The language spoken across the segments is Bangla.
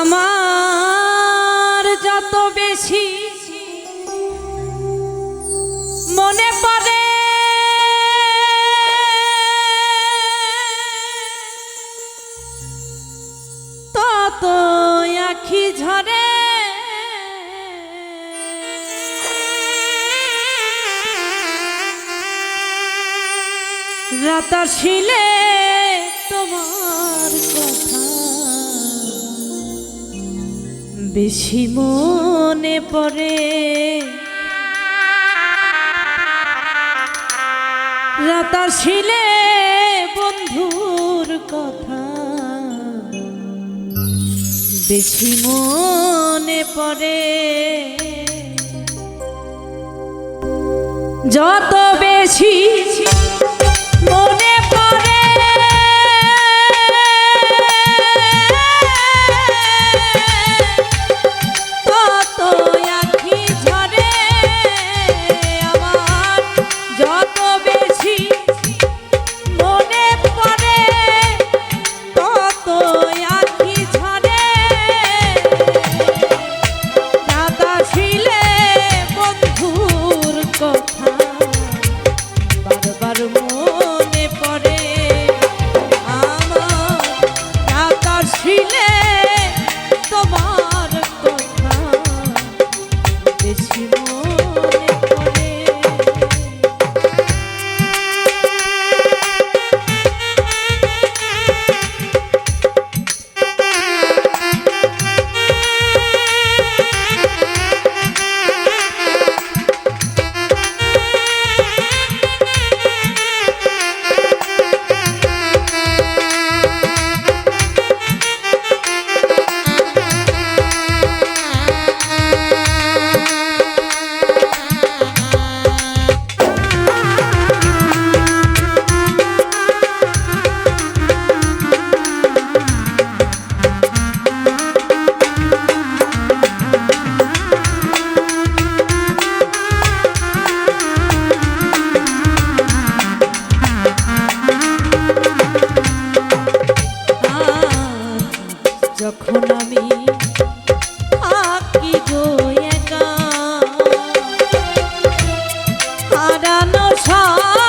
আমার যত বেশি মনে পড়ে তত আখি ঝরে। রাতা শিলে বেশি মনে পড়ে। রাতা ছিলে বন্ধুর কথা। বেশি মনে পড়ে। যত বেশি it's you. হারানো সব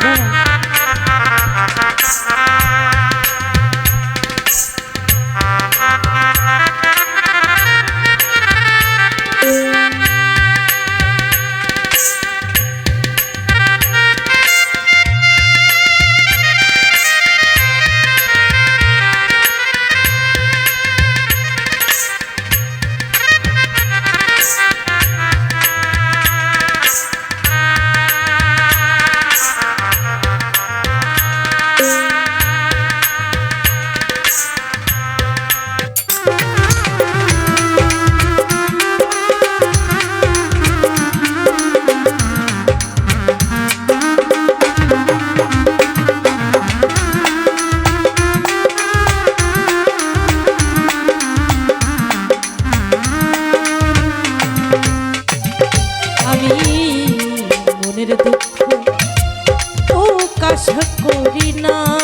baby. আশা করি না।